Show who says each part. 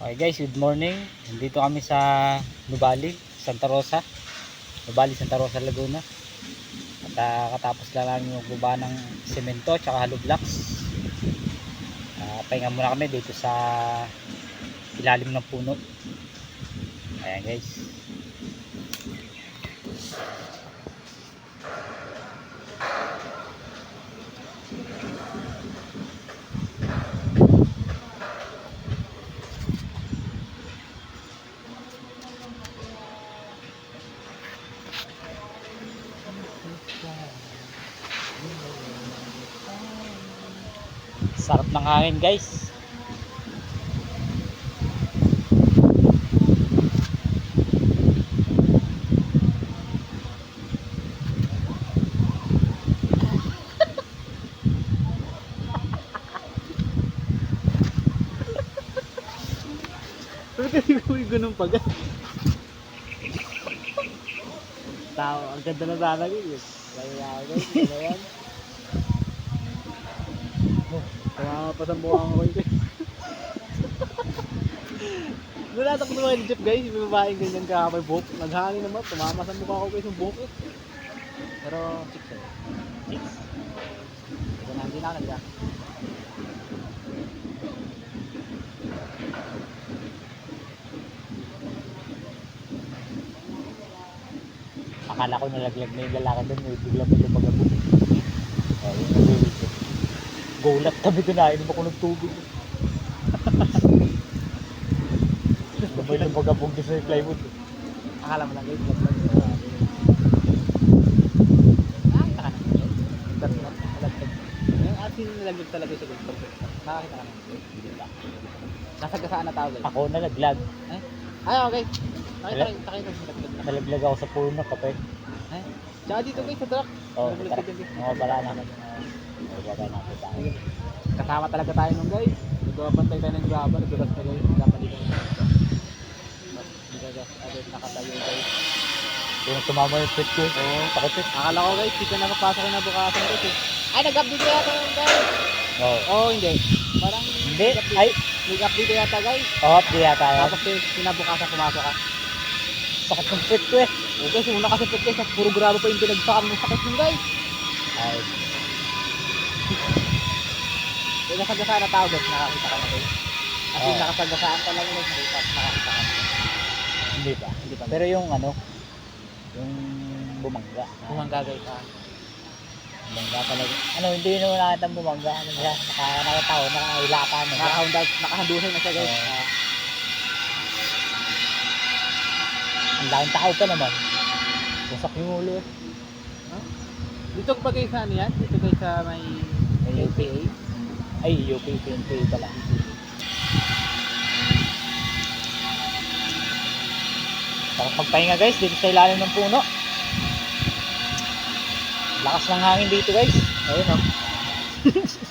Speaker 1: Okay guys, good morning. Nandito kami sa Nubali, Santa Rosa. Nubali, Santa Rosa, Laguna. At ah, katapos lang namin magbuba ng semento at hollow blocks. Ah, pahinga muna kami dito sa ilalim ng puno. Ayan guys. Sarap ng hangin guys.
Speaker 2: Gawin ganun pa guys? Tao, ang ganda na sana guys. Kaya guys, ano yan? Oh, Pa mukha ko guys. Nalatak ko naman yung jeep guys, yung babaeng ganyan ka may buhok. Naghangin naman, tumama sa mukha ko guys yung buhok. Pero, chicks eh. Chicks? Ito na, hindi na ako nagda.
Speaker 1: Akala ko nalaglag na yung lalaki doon. May bigla mo lumagabog. Yung nag-uwi Gulat kami doon na. Inom ako ng tubig. May lumagabog doon sa plywood.
Speaker 2: Akala mo lang guys, vlog vlog. Malaglag. Yung asin nilaglag talaga guys. Perfect. Nakakita ka na. Nasagasaan na tao.
Speaker 1: Ako nalaglag.
Speaker 2: Ay, okay. Nakita kayo, nakita kayo nilaglag na.
Speaker 1: Nalaglag ako sa puno kape.
Speaker 2: Ay, tsaka dito guys sa truck.
Speaker 1: Oh,
Speaker 2: Nalaglag
Speaker 1: tara.
Speaker 2: ka dyan, guys.
Speaker 1: Mga bala na.
Speaker 2: Kasama talaga tayo nung guys. Nagbabantay tayo ng graba, nadulas na guys. Dapat dito. Ka guys, agad nakatayo guys.
Speaker 1: Yung tumama yung pit ko.
Speaker 2: Oo.
Speaker 1: Sakit eh.
Speaker 2: Akala ko guys, dito na mapasok na bukasan guys. eh. Ay, nag-update yata yung guys.
Speaker 1: Oo.
Speaker 2: Oo, hindi. Parang
Speaker 1: Hindi. Ay.
Speaker 2: Nag-update yata guys.
Speaker 1: Oo, di yata yan.
Speaker 2: Tapos eh, kinabukasan pumasok ka.
Speaker 1: Sakit ng pit ko eh.
Speaker 2: O guys, yung una kasi pet guys, puro grabo pa yung pinagsakan ng sakit nun guys.
Speaker 1: Ay.
Speaker 2: Yung nasagasaan na tao guys, nakakita ka na. As in,
Speaker 1: Oo.
Speaker 2: nakasagasaan ka lang guys, nakita, nakakita ka na.
Speaker 1: Hindi ba?
Speaker 2: Hindi pa.
Speaker 1: Pero yung ano, yung bumangga.
Speaker 2: Bumangga guys, ah.
Speaker 1: Bumangga talaga. Ano, hindi naman nakita ang bumangga. Ano siya? Naka, nakatawa, nakailatan. na siya.
Speaker 2: Nakahandusan na siya guys.
Speaker 1: Oo.
Speaker 2: Ah,
Speaker 1: Ang laking tao pa naman. Wasak yung ulo eh.
Speaker 2: dito pa guys sa ano yan? Dito guys sa may UPA
Speaker 1: ay UP PNPA pala. Para pagpahinga guys. Dito sa ilalim ng puno. Lakas ng hangin dito guys. Ayun o oh.